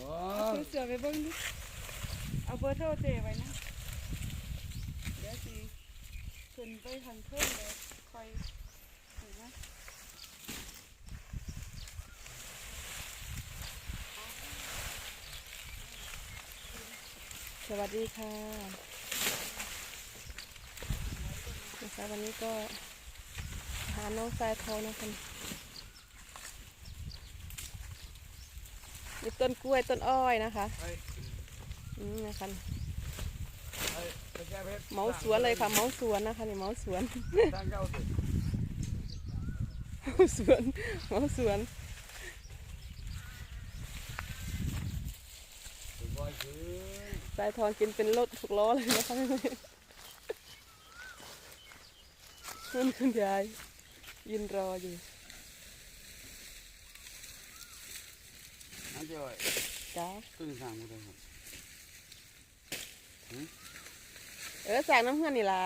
บ่ซื้อเสือไปเบิ้งดิเอาเบอร์โทรเจไว้นะ เดี๋ยวสิขึ้นไปทางเพิ่มเลยคอยเห็นไหมสวัสดีค่ะนะคะวันนี้ก็หาน้องทรายทองนะคะ มีต้นกล้วยต้นอ้อยนะคะเฮ้ยอืมนะคะเมาสวนเลยค่ะเมาสวนนะคะนี่เมาสวนเมาสวนเมาสวนสายทองกินเป็นรถถูกล้อเลยนะคะนั่นคุณยายยืนรออยู่ นั่นเจ้าไอ้จ้าตึ้งสั่งบ่ได้ครับเออสั่งน้ำเพื่อนนี่ละ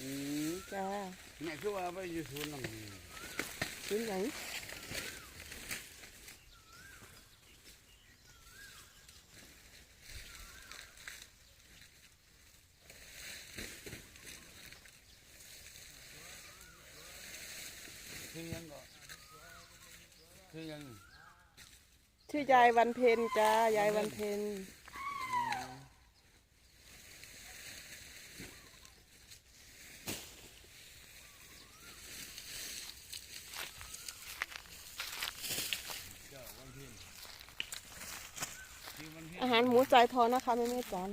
อืมจ้าแม่คือว่าไปอยู่สวนนำซื้อหยังคือยังก็คือยัง ชื่อยายวันเพ็ญจ้ายายวันเพ็ญเจ้าวันเพ็ญคือวันเพ็ญอาหารหมูสายทองนะคะไม่ไม่จาน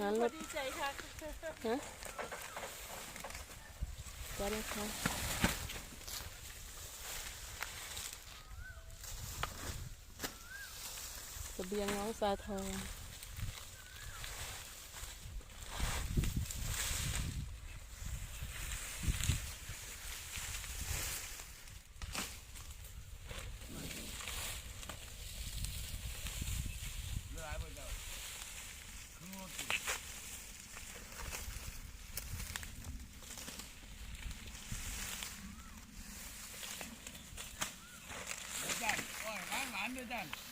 หารถดีใจค่ะจ้านะคะ เสบียงน้องสายทองเห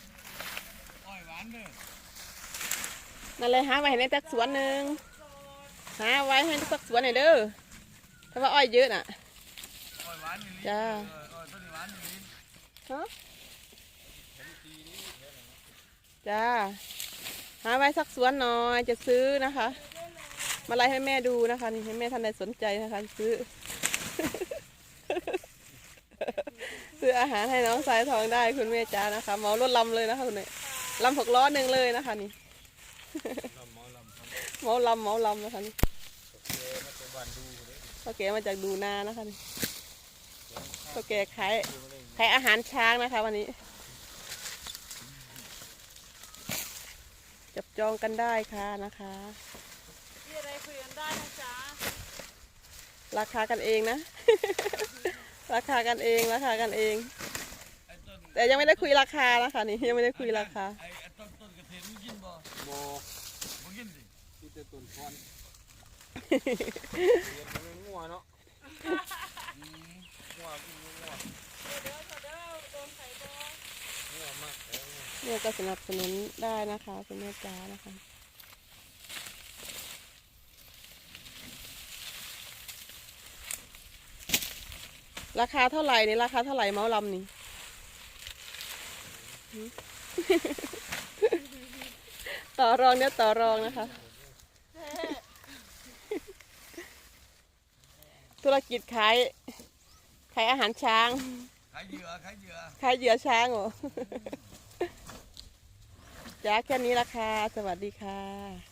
นเด้อจ้ะอ้อยหวานหวานๆเด้อจ้ะอ้อยหวานเด้อนั่นเลยหาไว้ให้ในสักสวนหนึ่งหาไว้ให้สักสวนหน่อยเด้อถ้าว่าอ้อยเยอะน่ะอ้อยหวานอีหลีจ้าเอออ้อยต้นนี้หวานอีหลีฮะจ้าหาไว้สักสวนหน่อยจะซื้อนะคะ มาไล่ให้แม่ดูนะคะนี่ให้แม่ท่านใดสนใจนะคะซื้อ ซื้ออาหารให้น้องสายทองได้คุณแม่จ้านะคะเหมารถลำเลยนะคะคุณแม่ ลำหกล้อหนึ่งเลยนะคะนี่เหมาลำเหมาลำนะคะนี่โอเคมาจากดูนานะคะนี่โอเคขายขายอาหารช้างนะคะ วันนี้ จับจองกันได้ค่ะนะคะมีอะไรคุยกันได้นะจ๊ะราคากันเองนะ ราคากันเองราคากันเองไอ้ต้น แต่ยังไม่ได้คุยราคานะคะนี่ยังไม่ได้คุยราคาไอ้ไอ้ต้นต้นกระเทียมมึงกินบ่บ่บ่กินสิกินแต่ต้นคอนเทียมมันงัวเนาะอืมงัวกินงัวเดี๋ยวเดี๋ยวโดนไข่บองัวมากเออเนี่ยก็สนับสนุนได้นะคะคุณแม่จ้านะคะราคาเท่าไหร่นี่ราคาเท่าไหร่เมาส์ลำนี่หืม ต่อรองเนี่ยต่อรองนะคะ ธุรกิจขายขายอาหารช้างขายเหยื่อขายเหยื่อขายเหยื่อช้างเหรอจ้าแค่นี้ละค่ะ สวัสดีค่ะ